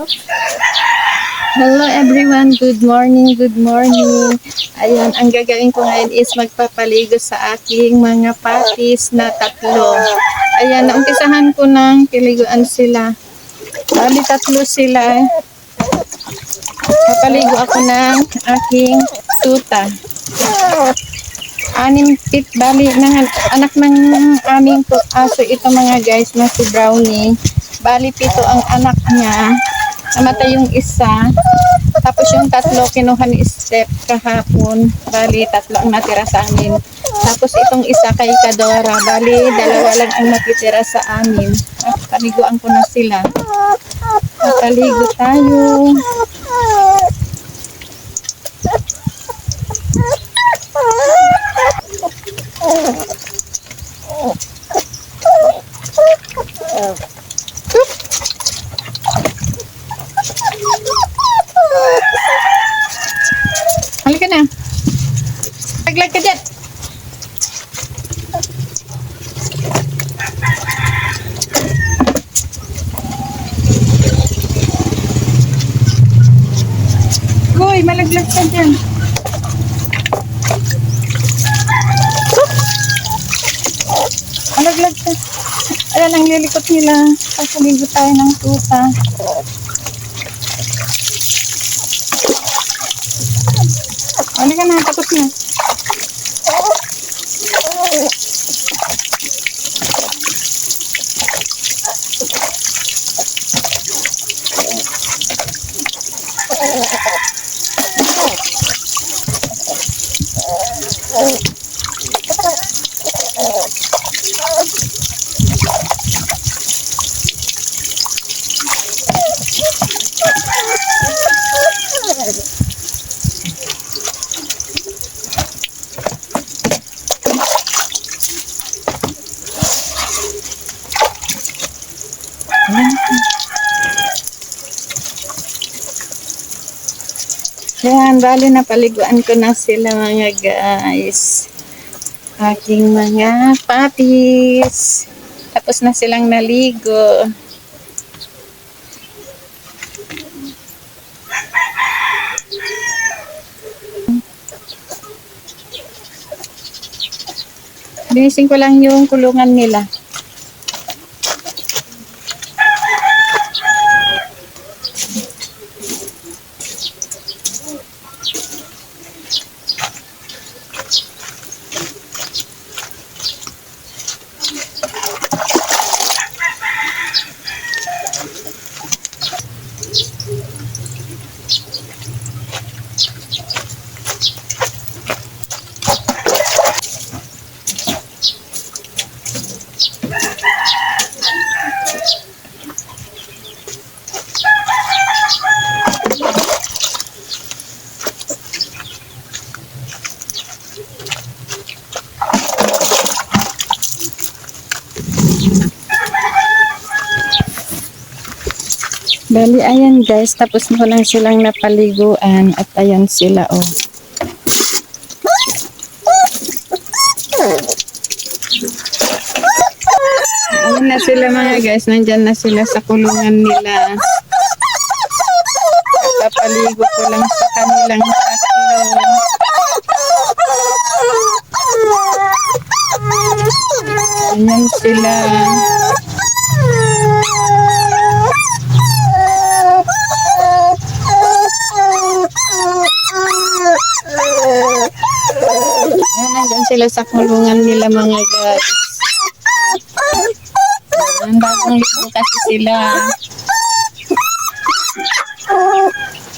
Hello everyone, good morning, good morning. Ayan, ang gagawin ko ngayon is magpapaligo sa aking mga patis na tatlo. Ayan, naumpisahan ko ng piliguan sila. Bali tatlo sila. Papaligo ako ng aking tuta. Anim pit, bali ng anak ng aming aso ito mga guys na si Brownie. Bali pito ang anak niya. Namatay yung isa. Tapos yung tatlo kinuha ni Step kahapon. Bali tatlo ang natira sa amin. Tapos itong isa kay Kadora. Bali dalawa lang ang natitira sa amin. Ah, Paliguan ko na sila. Papaligo tayo. Halika na. Taglag ka dyan. Hoy, malaglag ka dyan. Malaglag ka. Ayan ang lilikot nila. Pasaligo tayo ng tuta. Halika na, tapos na. Oh, my God. Yan, bali na paliguan ko na sila mga guys. Aking mga papis. Tapos na silang naligo. Linisin ko lang yung kulungan nila. Bali, ayan guys, tapos mo lang silang napaliguan at ayan sila oh. Ayan na sila mga guys, nandyan na sila sa kulungan nila. Papaligo ko lang sa kanilang tatlo. Ayan sila. Ayan, nandyan sila sa kulungan nila mga guys. Ayan, bagong ligo kasi sila.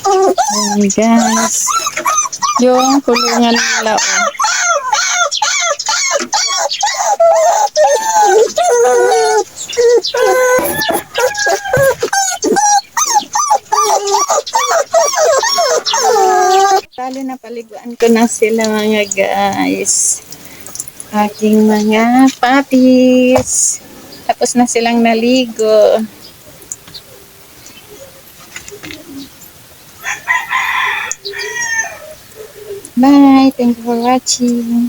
Ayan guys. Yung kulungan nila oh. Tali na paliguan ko na sila mga guys. Aking mga papis. Tapos na silang naligo. Bye. Thank you for watching.